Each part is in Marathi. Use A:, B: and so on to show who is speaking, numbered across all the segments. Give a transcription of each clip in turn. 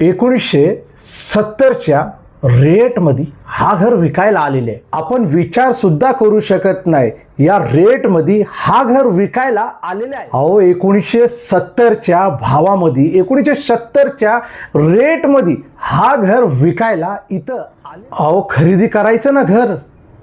A: एकोणीसशे सत्तरच्या रेटमध्ये हा घर विकायला आलेले आहे. आपण विचार सुद्धा करू शकत नाही. या रेटमध्ये हा घर विकायला आलेला आहे. अहो एकोणीसशे सत्तरच्या भावामध्ये एकोणीसशे सत्तरच्या रेटमध्ये हा घर विकायला इथं आले. अहो खरेदी करायचं ना घर?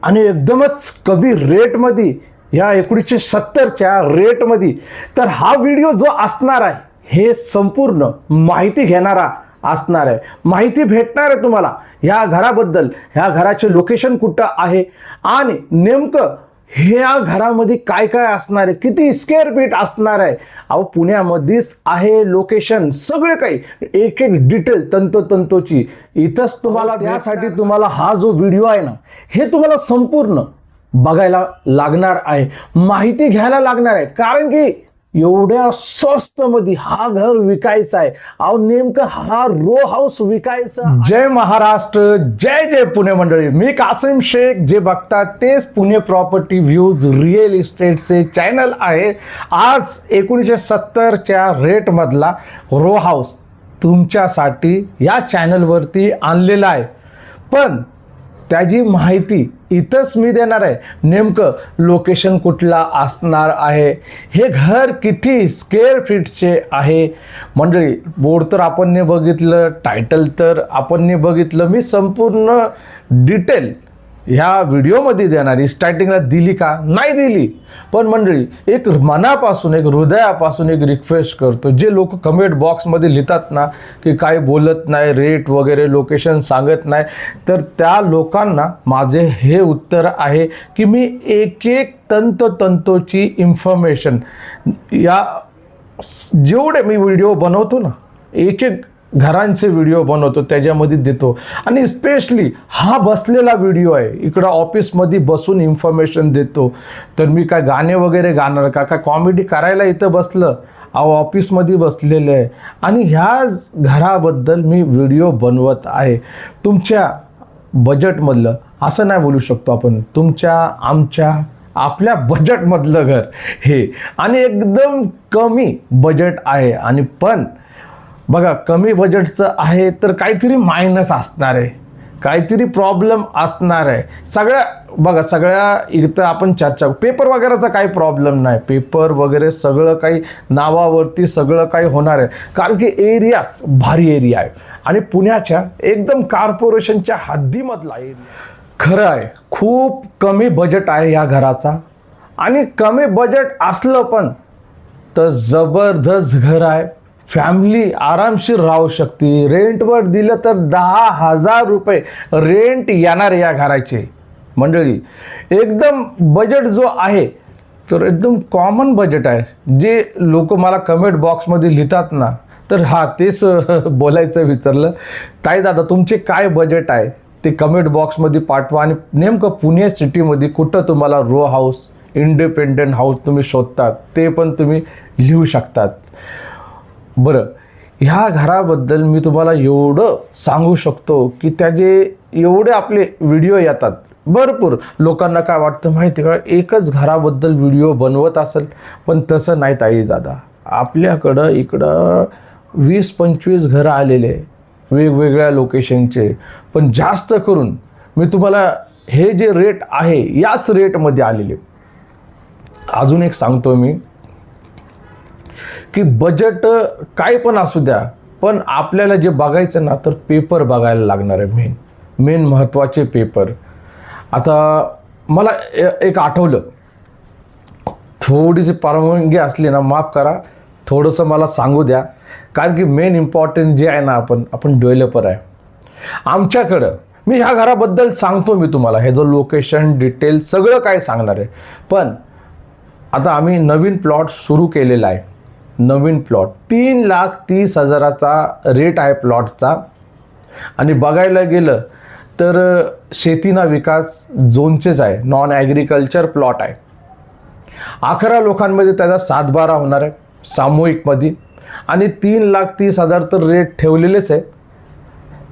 A: आणि एकदमच कमी रेटमध्ये या एकोणीसशे सत्तरच्या रेटमध्ये तर हा व्हिडिओ जो असणार आहे हे संपूर्ण माहिती घेणारा असणार आहे. माहिती भेटणार आहे तुम्हाला. ह्या घराबद्दल ह्या घराचे लोकेशन कुठं आहे? आणि नेमकं ह्या घरामध्ये काय काय असणार आहे? किती स्क्वेअर फीट असणार आहे? अहो पुण्यामध्येच आहे लोकेशन सगळे काही. एक एक डिटेल तंतोतंतोची. इथंच तुम्हाला त्यासाठी तुम्हाला हा जो व्हिडिओ आहे ना हे तुम्हाला संपूर्ण बघायला लागणार आहे. माहिती घ्यायला लागणार आहे. कारण की एवढ्या स्वस्त मध्ये हा घर विकायचा आहे. अहो नेमकं हा रो हाऊस विकायचा? जय महाराष्ट्र जय जय पुणे मंडळी. मी कासिम शेख जे बघतात तेच पुणे प्रॉपर्टी व्ह्यूज रिअल इस्टेटचे चॅनल आहे. आज एकोणीसशे सत्तरच्या रेटमधला रो हाऊस तुमच्यासाठी या चॅनलवरती आणलेला आहे. पण त्याची माहिती इथंच मी देणार आहे. नेमकं लोकेशन कुठला असणार आहे? हे घर किती स्क्वेअर फीटचे आहे? मंडळी बोर्ड तर आपण बघितलं टायटल तर आपण बघितलं. मी संपूर्ण डिटेल ह्या व्हिडिओमध्ये देणारी स्टार्टिंगला दिली का? नाही दिली. पण मंडळी एक मनापासून एक हृदयापासून एक रिक्वेस्ट करतो. जे लोक कमेंट बॉक्समध्ये लिहितात ना की काय बोलत नाही रेट वगैरे लोकेशन सांगत नाही तर त्या लोकांना माझे हे उत्तर आहे की मी एक एक तंतोतंतोची इन्फॉर्मेशन या जेवढे मी व्हिडिओ बनवतो ना एक एक घरांचे व्हिडिओ बनवतो त्याच्यामध्ये देतो. आणि स्पेशली हा बसलेला व्हिडिओ आहे इकडं ऑफिसमध्ये बसून इन्फॉर्मेशन देतो. तर मी काय गाणे वगैरे गाणार का? काय कॉमेडी करायला इथं बसलं? अहो ऑफिसमध्ये बसलेलं आहे. आणि ह्याच घराबद्दल मी व्हिडिओ बनवत आहे. तुमच्या बजेटमधलं असं नाही बोलू शकतो आपण. तुमच्या आमच्या आपल्या बजेटमधलं घर हे. आणि एकदम कमी बजेट आहे. आणि पण बघा कमी बजेटचं आहे तर काहीतरी मायनस असणार आहे. काहीतरी प्रॉब्लेम असणार आहे. सगळ्या बघा सगळ्या इथं आपण चर्चा पेपर वगैरेचा काही प्रॉब्लेम नाही. पेपर वगैरे सगळं काही नावावरती सगळं काही होणार आहे. कारण की एरियास भारी एरिया आहे. आणि पुण्याच्या एकदम कॉर्पोरेशनच्या हद्दीमधला एरिया खरं आहे खूप कमी बजेट आहे या घराचा. आणि कमी बजेट असलं पण तर जबरदस्त घर आहे. फॅमिली आरामशीर राहू शकते. रेंटवर दिलं तर दहा हजार रुपये रेंट येणार या घराचे. मंडळी एकदम बजेट जो आहे तर एकदम कॉमन बजेट आहे. जे लोक मला कमेंट बॉक्समध्ये लिहितात ना तर हा तेच बोलायचं विचारलं ताई दादा तुमचे काय बजेट आहे? ते कमेंट बॉक्समध्ये पाठवा आणि नेमकं पुणे सिटीमध्ये कुठं तुम्हाला रो हाऊस इंडिपेंडंट हाऊस तुम्ही शोधतात ते पण तुम्ही लिहू शकतात. बरं ह्या घराबद्दल मी तुम्हाला एवढं सांगू शकतो की त्याचे एवढे आपले व्हिडिओ येतात. भरपूर लोकांना काय वाटतं माहिती का? एकच घराबद्दल व्हिडिओ बनवत असेल पण तसं नाही ताई दादा. आपल्याकडं इकडं वीस पंचवीस घरं आलेले आहे वेगवेगळ्या लोकेशनचे. पण जास्त करून मी तुम्हाला हे जे रेट आहे याच रेटमध्ये आलेले अजून एक सांगतो मी. की बजेट काय पण असू द्या पण आपल्याला जे बघायचं ना तर पेपर बघायला लागणार आहे मेन मेन महत्त्वाचे पेपर आता मला ए- एक आठवलं. थोडीशी परवानगी असली ना माफ करा. थोडंसं मला सांगू द्या. कारण की मेन इम्पॉर्टंट जे आहे ना आपण आपण डेव्हलपर आहे. आमच्याकडं मी ह्या घराबद्दल सांगतो मी तुम्हाला. ह्याचं लोकेशन डिटेल सगळं काय सांगणार आहे. पण आता आम्ही नवीन प्लॉट सुरू केलेला आहे. नवीन प्लॉट तीन लाख तीस हजाराचा रेट आहे प्लॉटचा आणि बघायला गेलं तर शेतीना विकास झोनचेच आहे. नॉन ॲग्रिकल्चर प्लॉट आहे. अकरा लोकांमध्ये त्याचा सातबारा होणार आहे सामूहिकमध्ये. आणि तीन लाख तीस हजार तर रेट ठेवलेलेच आहे.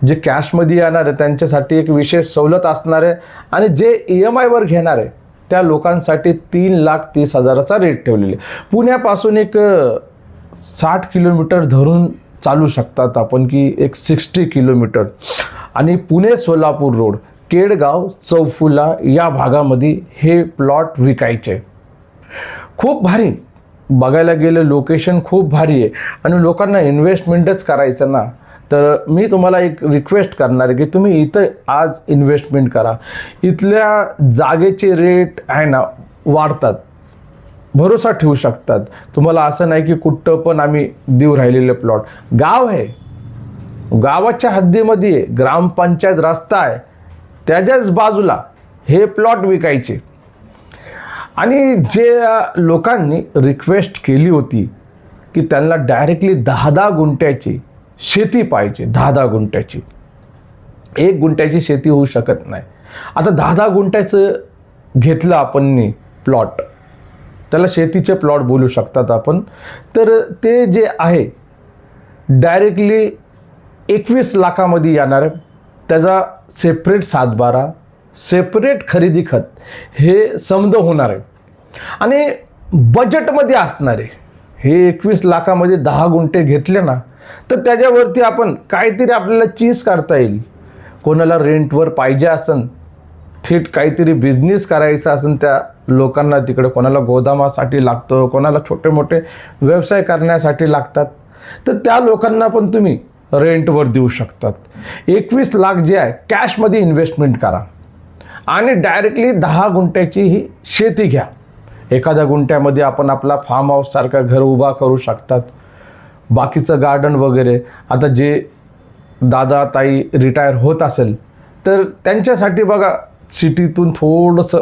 A: जे कॅशमध्ये येणार आहे त्यांच्यासाठी एक विशेष सवलत असणार आहे. आणि जे ई एम आयवर घेणार आहे त्या लोकांसाठी तीन लाख तीस हजाराचा रेट ठेवलेले आहे. पुण्यापासून एक साठ किलोमीटर धरून चालू शकतात आपण की एक सिक्स्टी किलोमीटर. आणि पुणे सोलापूर रोड केडगाव चौफुला या भागामध्ये हे प्लॉट विकायचे. खूप भारी. बघायला गेलं लोकेशन खूप भारी आहे. आणि लोकांना इन्व्हेस्टमेंटच करायचं ना. तर मी तुम्हाला एक रिक्वेस्ट करणार आहे की तुम्ही इथं आज इन्व्हेस्टमेंट करा. इथल्या जागेचे रेट आहे ना वाढतात. भरोसा ठेवू शकतात. तुम्हाला असं नाही की कुठं पण आम्ही देऊ राहिलेले प्लॉट गाव आहे. गावाच्या हद्दीमध्ये ग्रामपंचायत रस्ता आहे. त्याच्याच बाजूला हे प्लॉट विकायचे. आणि जे लोकांनी रिक्वेस्ट केली होती की त्यांना डायरेक्टली दहा दहा गुंठ्याची शेती पाहिजे. दहा दहा गुंठ्याची. एक गुंठ्याची शेती होऊ शकत नाही. आता दहा दहा गुंठ्याचं घेतलं आपण प्लॉट त्याला शेतीचे प्लॉट बोलू शकतात आपण. तर ते जे आहे डायरेक्टली एकवीस लाखामध्ये येणार आहे. त्याचा सेपरेट सातबारा सेपरेट खरेदी खत हे समज होणार आहे. आणि बजेटमध्ये असणार आहे हे एकवीस लाखामध्ये दहा गुंठे घेतले ना तर त्याच्यावरती आपण काहीतरी आपल्याला चीज काढता येईल. कोणाला रेंटवर पाहिजे असेल थेट काहीतरी बिझनेस करायचा असेल त्या लोकांना तिकडे कोणाला गोदामासाठी लागतं कोणाला छोटे मोठे व्यवसाय करण्यासाठी लागतात तर त्या लोकांना पण तुम्ही रेंटवर देऊ शकतात. एकवीस लाख जे आहे कॅशमध्ये इन्व्हेस्टमेंट करा. आणि डायरेक्टली दहा गुंठ्याची ही शेती घ्या. एखाद्या गुंठ्यामध्ये आपण आपला फार्म हाऊससारखा घर उभा करू शकतात. बाकीचं गार्डन वगैरे. आता जे दादा ताई रिटायर होत असेल तर त्यांच्यासाठी बघा सिटीतून थोडंसं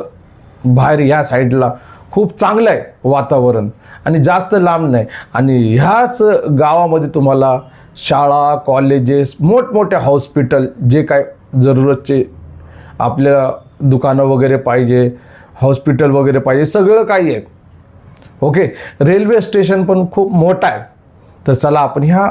A: बाहेर ह्या साईडला खूप चांगलं आहे वातावरण आणि जास्त लांब नाही. आणि ह्याच गावामध्ये तुम्हाला शाळा कॉलेजेस मोठमोठे हॉस्पिटल जे काय जरूरतचे आपल्या दुकानं वगैरे पाहिजे हॉस्पिटल वगैरे पाहिजे सगळं काही आहे. ओके? रेल्वे स्टेशन पण खूप मोठं आहे. तर चला आपण ह्या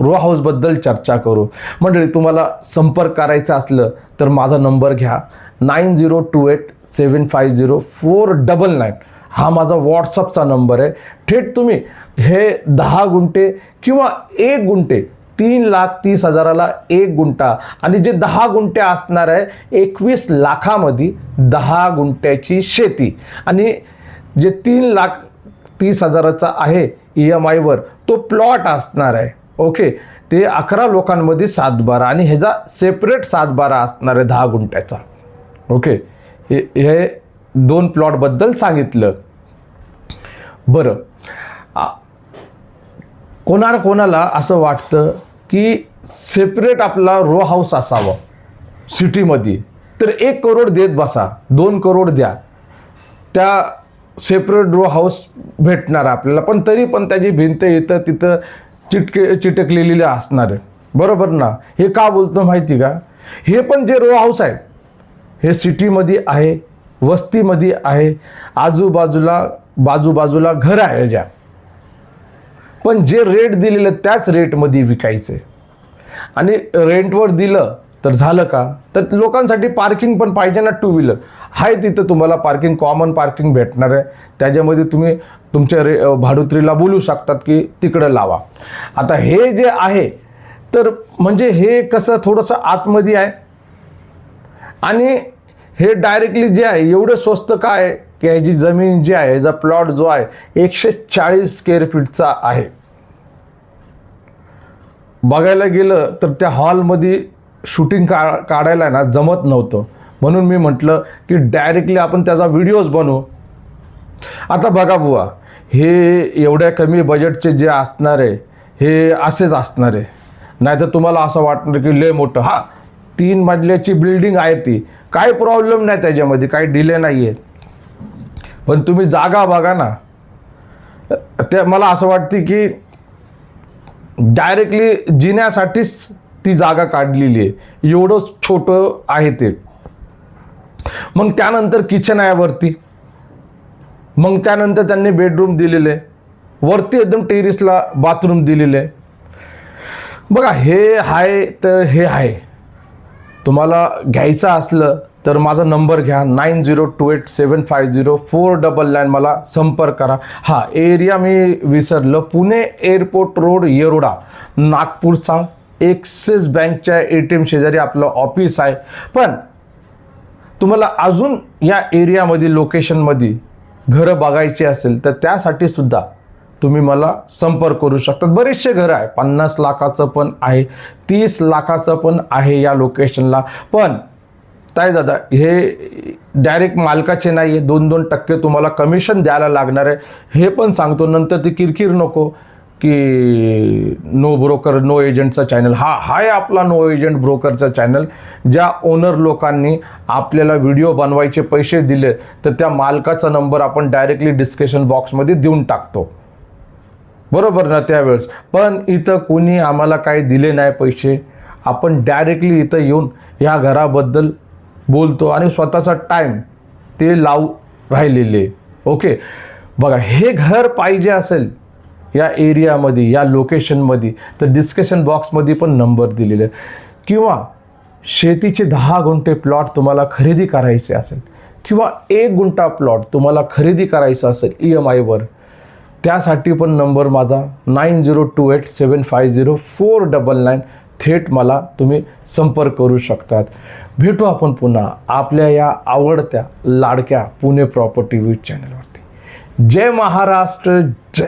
A: रो हाऊसबद्दल चर्चा करू. मंडळी तुम्हाला संपर्क करायचा असलं तर माझा नंबर घ्या. Nine zero two eight seven five zero four double nine. हा माझा व्हॉट्सअपचा नंबर आहे. थेट तुम्ही हे दहा गुंठे किंवा एक गुंठे तीन लाख तीस हजाराला एक गुंठा आणि जे दहा गुंठे असणार आहे एकवीस लाखामध्ये दहा गुंठ्याची शेती. आणि जे तीन लाख तीस हजाराचा आहे ई एम आयवर तो प्लॉट असणार आहे. ओके? ते अकरा लोकांमध्ये सातबारा आणि ह्याचा सेपरेट सातबारा असणार आहे दहा गुंठ्याचा. ओके. हे हे दोन प्लॉटबद्दल सांगितलं. बरं. कोणाला कोणाला असं वाटतं की सेपरेट आपला रो हाऊस असावं सिटीमध्ये तर एक करोड देत बसा दोन करोड द्या. त्या सेपरेट रो हाऊस भेटणार आपल्याला पण तरी पण त्याची भिंत इथं तिथं चिटके चिटकलेली असणार आहे. बरोबर ना? हे का बोलतो माहिती का? हे पण जे रो हाऊस आहेत हे सिटीमध्ये आहे वस्तीमध्ये आहे आजूबाजूला बाजूबाजूला घर आहे ज्या. पण जे रेट दिलेलं त्याच रेटमध्ये विकायचे. आणि रेंटवर दिलं तर झालं का? तर लोकांसाठी पार्किंग पण पाहिजे ना टू व्हीलर आहे तिथं तुम्हाला पार्किंग कॉमन पार्किंग भेटणार आहे. त्याच्यामध्ये तुम्ही तुमच्या रे भाडुत्रीला बोलू शकतात की तिकडं लावा. आता हे जे आहे तर म्हणजे हे कसं थोडंसं आतमध्ये आहे. आणि हे डायरेक्टली जे आहे एवढं स्वस्त काय की ह्याची जमीन जी आहे ह्याचा प्लॉट जो आहे एकशे चाळीस स्क्वेअर फीटचा आहे. बघायला गेलं तर त्या हॉलमध्ये शूटिंग का काढायला ना जमत नव्हतं. म्हणून मी म्हटलं की डायरेक्टली आपण त्याचा व्हिडिओज बनवू. आता बघा बुवा हे एवढ्या कमी बजेटचे जे असणार आहे हे असेच असणार. आहे नाहीतर तुम्हाला असं वाटणार की लय मोठं. हा तीन मजल्याची बिल्डिंग आहे ती. काही प्रॉब्लेम नाही त्याच्यामध्ये काही डिले नाही आहे पण तुम्ही जागा बघा ना. त्या मला असं वाटते की डायरेक्टली जिण्यासाठीच ती जागा काढलेली आहे. एवढं छोटं आहे ते. मग त्यानंतर किचन आहे वरती. मग त्यानंतर त्यांनी बेडरूम दिलेले. वरती एकदम टेरिसला बाथरूम दिलेले. बघा हे आहे तर हे आहे. तुम्हाला घ्यायचं असलं तर माझा नंबर घ्या. Nine zero two eight seven five zero four double nine मला संपर्क करा. हा एरिया मी विसरलं. पुणे एअरपोर्ट रोड येरोडा नागपूरचा एक्सिस बँकच्या ए टी एम शेजारी आपलं ऑफिस आहे. पण तुम्हाला अजून या एरियामध्ये लोकेशनमध्ये घरं बघायची असेल तर त्यासाठी सुद्धा तुम्ही मला संपर्क करू शकता बरेचसे घरं आहे. पन्नास लाखाचं पण आहे. तीस लाखाचं पण आहे या लोकेशनला पण काय दादा हे डायरेक्ट मालकाचे नाही आहे दोन दोन टक्के तुम्हाला कमिशन द्यायला लागणार आहे. हे पण सांगतो. नंतर ती किरकिर नको की नो ब्रोकर नो एजंटचा चॅनल हा हाय आपला नो एजंट ब्रोकरचा चॅनल ज्या ओनर लोकांनी आपल्याला व्हिडिओ बनवायचे पैसे दिले तर त्या मालकाचा नंबर आपण डायरेक्टली डिस्कशन बॉक्समध्ये देऊन टाकतो. बरोबर ना त्यावेळेस. पण इथं कोणी आम्हाला काही दिले नाही पैसे. आपण डायरेक्टली इथं येऊन ह्या घराबद्दल बोलतो आणि स्वतःचा टाईम ते लावू राहिलेले. ओके बघा हे घर पाहिजे असेल या एरियामध्ये या लोकेशनमध्ये तर डिस्कशन बॉक्समध्ये पण नंबर दिलेले. आहे. किंवा शेतीचे दहा गुंठे प्लॉट तुम्हाला खरेदी करायचे असेल किंवा एक गुंठा प्लॉट तुम्हाला खरेदी करायचा असेल ई एम आयवर त्यासाठी पण नंबर माझा nine zero two eight seven five zero four double nine थेट मला तुम्ही संपर्क करू शकतात. भेटू आपण पुन्हा आपल्या या आवडत्या लाडक्या पुणे प्रॉपर्टी व्यूज चॅनलवरती. जय महाराष्ट्र जय